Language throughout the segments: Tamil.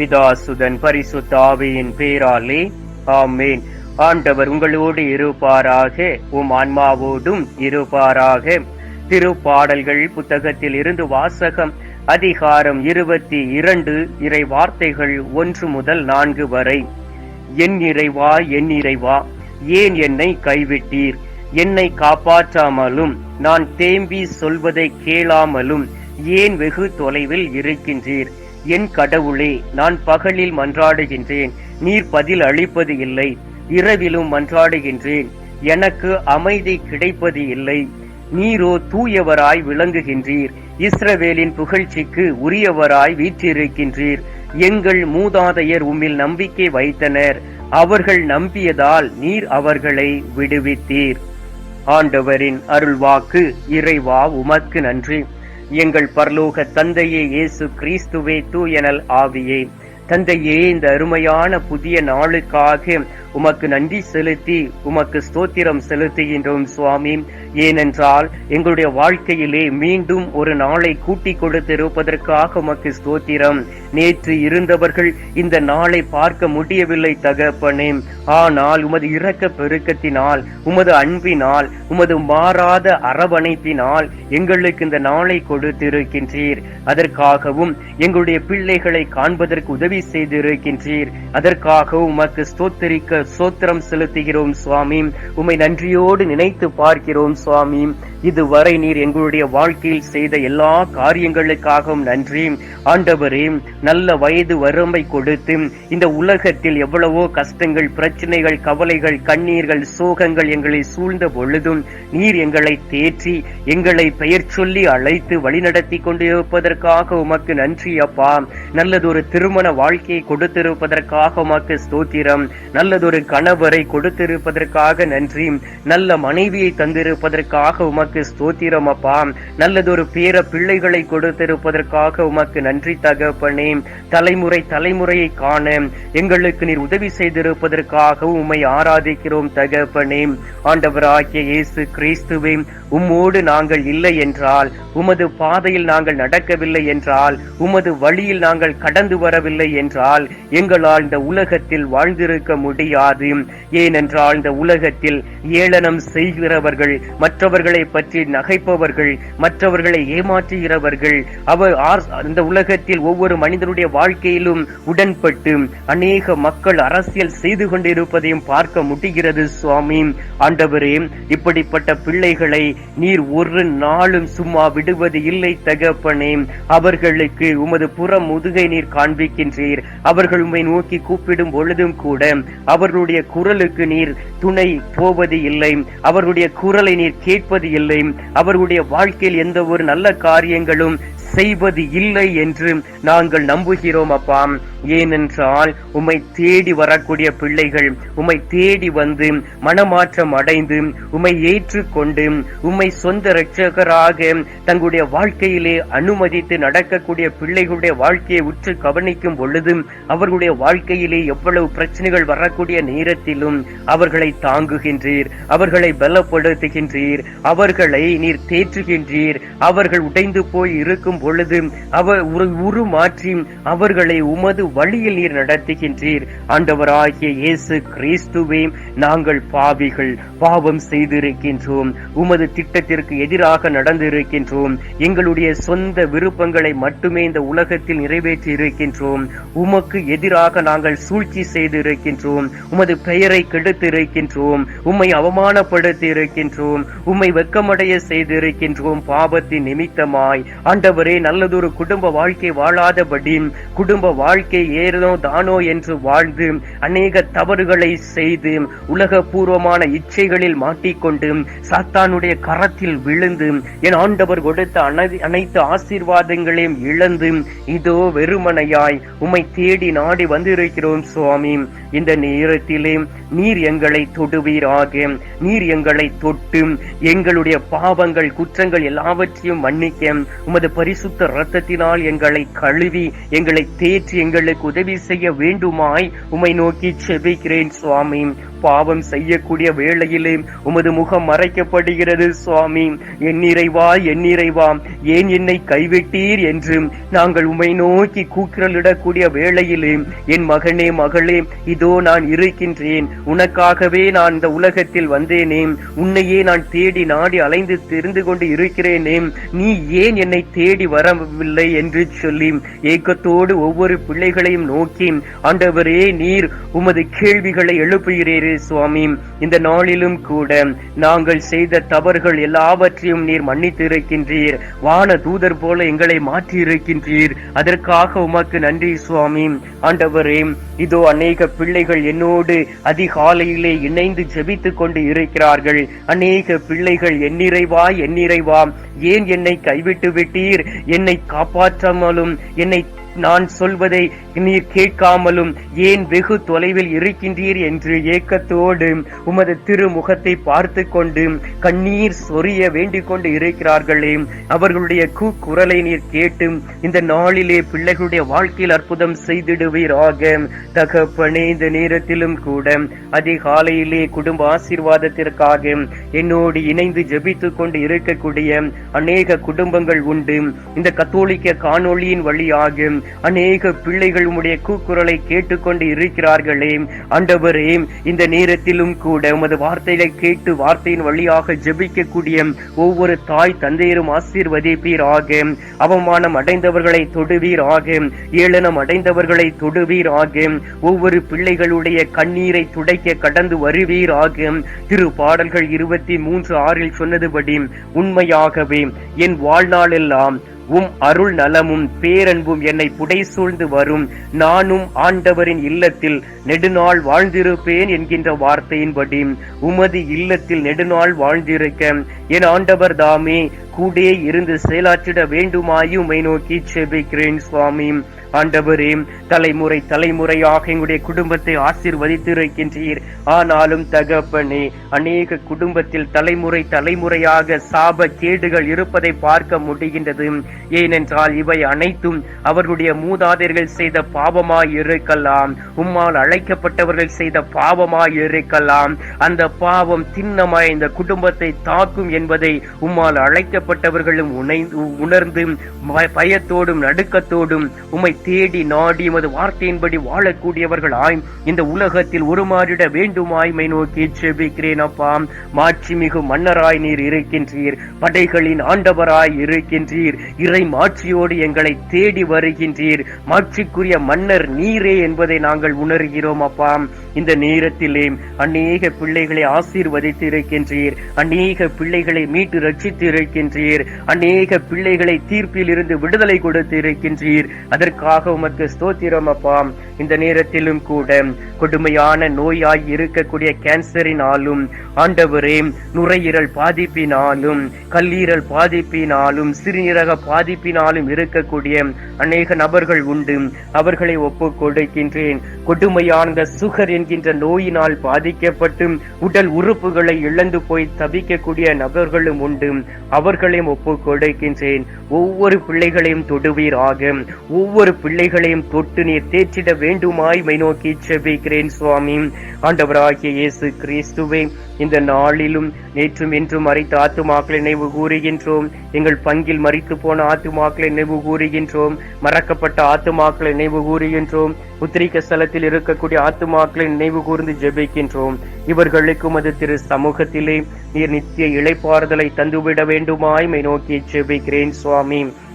பிதாசுதன் பரிசுத்த ஆவியின் பேராலே ஆமேன். ஆண்டவர் உங்களோடு இருப்பாராக உம் ஆன்மாவோடும் இருப்பாராக. திருப்பாடல்கள் புத்தகத்தில் இருந்து வாசகம் அதிகாரம் இருபத்தி இரண்டு இறை வார்த்தைகள் ஒன்று முதல் நான்கு வரை. என் இறைவா என் இறைவா ஏன் என்னை கைவிட்டீர்? என்னை காப்பாற்றாமலும் நான் தேம்பி சொல்வதை கேளாமலும் ஏன் வெகு தொலைவில் இருக்கின்றீர்? என் கடவுளே நான் பகலில் மன்றாடுகின்றேன். நீர் பதில் அளிப்பது இல்லை. இரவிலும் மன்றாடுகின்றேன். எனக்கு அமைதி கிடைப்பது இல்லை. நீரோ தூயவராய் விளங்குகின்றீர். இஸ்ரவேலின் புகழ்ச்சிக்கு உரியவராய் வீற்றிருக்கின்றீர். எங்கள் மூதாதையர் உம்மில் நம்பிக்கை வைத்தனர். அவர்கள் நம்பியதால் நீர் அவர்களை விடுவித்தீர். ஆண்டவரின் அருள்வாக்கு இறைவா உமக்கு நன்றி. எங்கள் பரலோக தந்தையே இயேசு கிறிஸ்துவே தூயனல் ஆவியே. தந்தையே இந்த அருமையான புதிய நாளுக்காக உமக்கு நன்றி செலுத்தி உமக்கு ஸ்தோத்திரம் செலுத்துகின்றோம் சுவாமி. ஏனென்றால் எங்களுடைய வாழ்க்கையிலே மீண்டும் ஒரு நாளை கூட்டி கொடுத்திருப்பதற்காக உமக்கு ஸ்தோத்திரம். நேற்று இருந்தவர்கள் இந்த நாளை பார்க்க முடியவில்லை தகப்பனே. ஆனால் உமது இரக்க பெருக்கத்தினால் உமது அன்பினால் உமது மாறாத அரவணைப்பினால் எங்களுக்கு இந்த நாளை கொடுத்திருக்கின்றீர். அதற்காகவும் எங்களுடைய பிள்ளைகளை காண்பதற்கு உதவி செய்திருக்கின்றீர். அதற்காகவும் உமக்கு ஸ்தோத்தரிக்க சோத்திரம் செலுத்துகிறோம் சுவாமி. உமை நன்றியோடு நினைத்து பார்க்கிறோம் சுவாமி. இதுவரை நீர் எங்களுடைய வாழ்க்கையில் செய்த எல்லா காரியங்களுக்காகவும் நன்றி. ஆண்டவரே நல்ல வயது வரம்பை கொடுத்து இந்த உலகத்தில் எவ்வளவோ கஷ்டங்கள் பிரச்சனைகள் கவலைகள் கண்ணீர்கள் சோகங்கள் எங்களை சூழ்ந்த பொழுதும் நீர் எங்களை தேற்றி எங்களை பெயர் சொல்லி அழைத்து வழிநடத்தி கொண்டிருப்பதற்காக உமக்கு நன்றி அப்பா. நல்லதொரு திருமண வாழ்க்கையை கொடுத்திருப்பதற்காக உமக்கு ஸ்தோத்திரம். நல்லதொரு கணவரை கொடுத்திருப்பதற்காக நன்றி. நல்ல மனைவியை தந்திருப்பதற்காக உமக்கு ஸ்தோத்திரம் அப்பா. நல்லதொரு பேர பிள்ளைகளை கொடுத்திருப்பதற்காக உமக்கு நன்றி தகப்பனே. தலைமுறை தலைமுறையை காண. எங்களுக்கு நீர் உதவி செய்திருப்பதற்காக உம்மை ஆராதிக்கிறோம் தகப்பனே. ஆண்டவராகிய இயேசு கிறிஸ்துவே உம்மோடு நாங்கள் இல்லை என்றால் உமது பாதையில் நாங்கள் நடக்கவில்லை என்றால் உமது வழியில் நாங்கள் கடந்து வரவில்லை என்றால் எங்களால் இந்த உலகத்தில் வாழ்ந்திருக்க முடியாது முடியாது. ஏனென்றால் இந்த உலகத்தில் ஏளனம் செய்கிறவர்கள் மற்றவர்களை பற்றி நகைப்பவர்கள் மற்றவர்களை ஏமாற்றுகிறவர்கள் அவர் இந்த உலகத்தில் ஒவ்வொரு மனிதனுடைய வாழ்க்கையிலும் உடன்பட்டு அநேக மக்கள் அரசியல் செய்து கொண்டிருப்பதையும் பார்க்க முடிகிறது சுவாமி. ஆண்டவரே இப்படிப்பட்ட பிள்ளைகளை நீர் ஒரு நாளும் சும்மா விடுவது இல்லை தகப்பனே. அவர்களுக்கு உமது புற முதுகை நீர் காண்பிக்கின்றீர். அவர்கள் உண்மை நோக்கி கூப்பிடும் பொழுதும் கூட அவர் அவர்களுடைய குரலுக்கு நீர் துணை போவது இல்லை. அவர்களுடைய குரலை நீர் கேட்பது இல்லை. அவர்களுடைய வாழ்க்கையில் எந்த ஒரு நல்ல காரியங்களும் செய்வது இல்லை என்று நாங்கள் நம்புகிறோம் அப்பா. ஏனென்றால் உம்மை தேடி வரக்கூடிய பிள்ளைகள் உம்மை தேடி வந்து மனமாற்றம் அடைந்து உம்மை ஏற்றுக்கொண்டு உம்மை சொந்த இரட்சகராக தங்களுடைய வாழ்க்கையிலே அனுமதித்து நடக்கக்கூடிய பிள்ளைகளுடைய வாழ்க்கையை உற்று கவனிக்கும் பொழுது அவர்களுடைய வாழ்க்கையிலே எவ்வளவு பிரச்சனைகள் வரக்கூடிய நேரத்திலும் அவர்களை தாங்குகின்றீர் அவர்களை பலப்படுத்துகின்றீர் அவர்களை நீர் தேற்றுகின்றீர் அவர்கள் உடைந்து போய் இருக்கும் பொழுது அவர் உருமாற்றி அவர்களை உமது வழியில் நீர் நடத்துகின்றீர். ஆண்டவராகிய இயேசு கிறிஸ்துவே நாங்கள் பாவிகள் பாவம் செய்திருக்கின்றோம். உமது திட்டத்திற்கு எதிராக நடந்திருக்கின்றோம். எங்களுடைய சொந்த விருப்பங்களை மட்டுமே இந்த உலகத்தில் நிறைவேற்றி இருக்கின்றோம் உமக்கு எதிராக நாங்கள் சூழ்ச்சி செய்திருக்கின்றோம். உமது பெயரை கெடுத்திருக்கின்றோம். உம்மை அவமானப்படுத்தி இருக்கின்றோம் உம்மை வெக்கமடைய செய்திருக்கின்றோம். பாவத்தின் நிமித்தமாய். ஆண்டவரே நல்லதொரு குடும்ப வாழ்க்கை வாழாதபடி குடும்ப வாழ்க்கை ஏதோ தானோ என்று வாழ்ந்து அநேக தவறுகளை செய்து உலக பூர்வமான இச்சைகளில் மாட்டிக்கொண்டு சாத்தானுடைய கரத்தில் விழுந்து என் ஆண்டவர் கொடுத்த அனைத்து ஆசீர்வாதங்களையும் இழந்து இதோ வெறுமனையாய் உம்மை தேடி நாடி வந்திருக்கிறோம் சுவாமி. இந்த நேரத்திலே நீர் எங்களை தொடுவீராக. நீர் எங்களை தொட்டு எங்களுடைய பாவங்கள் குற்றங்கள் எல்லாவற்றையும் மன்னிக்க உமது பரிசு பரிசுத்த ரத்தத்தினால் எங்களை கழுவி எங்களை தேற்றி எங்களுக்கு உதவி செய்ய வேண்டுமாய் உம்மை நோக்கி செபிக்கிறேன் சுவாமி. பாவம் செய்யக்கூடிய வேளையிலே உமது முகம் மறைக்கப்படுகிறது சுவாமி. என் இறைவா என் இறைவா ஏன் என்னை கைவிட்டீர் என்று நாங்கள் உம்மை நோக்கி கூக்குரலிடக்கூடிய வேளையிலே என் மகனே மகளே இதோ நான் இருக்கின்றேன். உனக்காகவே நான் இந்த உலகத்தில் வந்தேனே. உன்னையே நான் தேடி நாடி அலைந்து தெரிந்து கொண்டு இருக்கிறேனே. நீ ஏன் என்னை தேடி வரவில்லை என்று சொல்லி ஏக்கத்தோடு ஒவ்வொரு பிள்ளைகளையும் நோக்கி ஆண்டவரே நீர் உமது கேள்விகளை எழுப்புகிறீர்கள் சுவாமி இந்த நாளிலும் கூட நாங்கள் செய்த தவறுகள் எல்லாவற்றையும் நீர் மன்னித்திருக்கின்றீர். வான தூதர் போல எங்களை மாற்றியிருக்கின்றீர். அதற்காக உமக்கு நன்றி சுவாமி. ஆண்டவரே இதோ அநேக பிள்ளைகள் என்னோடு அதிகாலையிலே இணைந்து ஜெபித்துக் கொண்டு இருக்கிறார்கள். அநேக பிள்ளைகள் என்னிறைவா என்னிறைவா ஏன் என்னை கைவிட்டு விட்டீர்? என்னை காப்பாற்றாமலும் என்னை நான் சொல்வதை நீர் கேட்காமலும் ஏன் வெகு தொலைவில் இருக்கின்றீர் என்று ஏக்கத்தோடு உமது திருமுகத்தை பார்த்து கொண்டு கண்ணீர் சொரிய வேண்டிக் கொண்டு இருக்கிறார்களே. அவர்களுடைய கூக்குரலை நீர் கேட்டு இந்த நாளிலே பிள்ளைகளுடைய வாழ்க்கையில் அற்புதம் செய்திடுவீராக. தகப்பனே இந்த நேரத்திலும் கூட அதிகாலையிலே குடும்ப ஆசீர்வாதத்திற்காக என்னோடு இணைந்து ஜெபித்துக் கொண்டு இருக்கக்கூடிய அநேக குடும்பங்கள் உண்டு. இந்த கத்தோலிக்க காணொளியின் வழியாக அநேக பிள்ளைகள் உம்முடைய கூக்குரலை கேட்டுக்கொண்டு இருக்கிறார்களே. ஆண்டவரே இந்த நேரத்திலும் கூட உமது வார்த்தைகளை கேட்டு வார்த்தையின் வழியாக ஜெபிக்கக்கூடிய ஒவ்வொரு தாய் தந்தையரும் ஆசீர்வதிப்பீராக. அவமானம் அடைந்தவர்களை தொடுவீராக. ஏளனம் அடைந்தவர்களை தொடுவீராக. ஒவ்வொரு பிள்ளைகளுடைய கண்ணீரை துடைக்க கடந்து வருவீராக. திரு பாடல்கள் இருபத்தி மூன்று ஆறில் சொன்னதுபடி உண்மையாகவே என் வாழ்நாளெல்லாம் உம் அருள் நலமும் பேரன்பும் என்னை புடை சூழ்ந்து வரும். நானும் ஆண்டவரின் இல்லத்தில் நெடுநாள் வாழ்ந்திருப்பேன் என்கின்ற வார்த்தையின்படி உமது இல்லத்தில் நெடுநாள் வாழ்ந்திருக்க. என் ஆண்டவர் தாமே கூடே இருந்து செயலாற்றிட வேண்டுமாயும் நோக்கி செபிக்கிறேன் சுவாமி. ஆண்டவரே தலைமுறை தலைமுறையாக எங்களுடைய குடும்பத்தை ஆசீர்வதித்திருக்கின்றீர். ஆனாலும் தகப்பனே அநேக குடும்பத்தில் தலைமுறை தலைமுறையாக சாப கேடுகள் இருப்பதை பார்க்க முடிகின்றது. ஏனென்றால் இவை அனைத்தும் அவர்களுடைய மூதாதையர்கள் செய்த பாவமாய் இருக்கலாம் உம்மால் அழைக்கப்பட்டவர்கள் செய்த பாவமாய் இருக்கலாம் அந்த பாவம் திண்ணமாய் இந்த குடும்பத்தை தாக்கும் என்பதை உம்மால் அழைக்கப்பட்டவர்களும் உணை- உணர்ந்து பயத்தோடும் நடுக்கத்தோடும் உம்மை தேடி நாடி எமது வார்த்தையின்படி வாழக்கூடியவர்களாய் இந்த உலகத்தில் உருமாறிட வேண்டுமாய்மை நோக்கி செபிக்கிறேன் அப்பா. மாட்சிமிகு மன்னராய் நீர் இருக்கின்றீர். படைகளின் ஆண்டவராய் இருக்கின்றீர். இறை மாட்சியோடு எங்களை தேடி வருகின்றீர். மாட்சிக்குரிய மன்னர் நீரே என்பதை நாங்கள் உணர்கிறோம் அப்பா. இந்த நேரத்திலே அநேக பிள்ளைகளை ஆசீர்வதித்து இருக்கின்றீர் அநேக பிள்ளைகளை மீட்டு ரட்சித்து இருக்கின்றீர் அநேக பிள்ளைகளை தீர்ப்பில் இருந்து விடுதலை கொடுத்து இருக்கின்றீர் அதற்காக உமக்கு ஸ்தோத்திரம் அப்பாம் இந்த நேரத்திலும் கூட கொடுமையான நோயாய் இருக்கக்கூடிய கேன்சரினாலும் ஆண்டவரே நுரையீரல் பாதிப்பினாலும் கல்லீரல் பாதிப்பினாலும் சிறுநீரக பாதிப்பினாலும் இருக்கக்கூடிய அநேக நபர்கள் உண்டு. அவர்களை ஒப்பு கொடுக்கின்றேன். கொடுமையான சுகர் என்கின்ற நோயினால் பாதிக்கப்பட்டு உடல் உறுப்புகளை இழந்து போய் தவிக்கக்கூடிய நபர்களும் உண்டு. அவர்களையும் ஒப்பு கொடுக்கின்றேன். ஒவ்வொரு பிள்ளைகளையும் தொடுவீராக. ஒவ்வொரு பிள்ளைகளையும் தொட்டு நீர் தேற்றிட வேண்டுமாய் மை நோக்கி செபிக்கிறேன் சுவாமி. ஆண்டவராகிய இயேசு கிறிஸ்துவே இந்த நாளிலும் நேற்றும் இன்றும் மறைத்த ஆத்துமாக்களை நினைவு கூறுகின்றோம். எங்கள் பங்கில் மறித்து போன ஆத்துமாக்களை நினைவு கூறுகின்றோம். மறக்கப்பட்ட ஆத்துமாக்களை நினைவு கூறுகின்றோம். உத்திரிக்க ஸ்தலத்தில் இருக்கக்கூடிய ஆத்துமாக்களை நினைவு கூர்ந்து ஜெபிக்கின்றோம். இவர்களுக்கும் அது திரு சமூகத்திலே நீர் நித்திய இளைப்பாறுதலை தந்துவிட வேண்டுமாய் மை நோக்கி ஜெபிக்கிறேன் சுவாமி.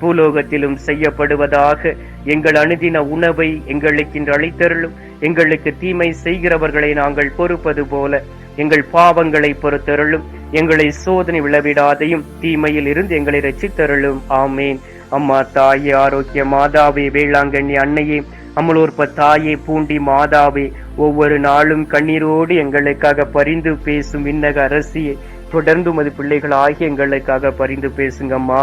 பூலோகத்திலும் செய்யப்படுவதாக எங்கள் அணுதின உணவை எங்களுக்கு இன்று அளித்தருளும். எங்களுக்கு தீமை செய்கிறவர்களை நாங்கள் பொறுப்பது போல எங்கள் பாவங்களை பொறுத்தருளும். எங்களை சோதனை விளவிடாதையும் தீமையில் இருந்து எங்களை ரசித்தருளும் ஆமேன். அம்மா தாயே ஆரோக்கிய மாதாவே வேளாங்கண்ணி அன்னையே அமலோற்ப தாயே பூண்டி மாதாவே ஒவ்வொரு நாளும் கண்ணீரோடு எங்களுக்காக பரிந்து பேசும் விண்ணக அரசியை தொடர்ந்து மது பிள்ளைகள் ஆகிய எங்களுக்காக பரிந்து பேசுங்கம்மா.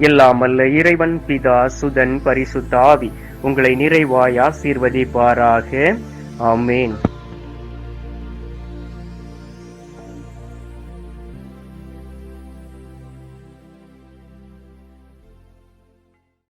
எல்லாமல்ல இறைவன் பிதா சுதன் பரிசுத்தாவி உங்களை நிறைவாய் ஆசீர்வதிப்பாராக. ஆமேன்.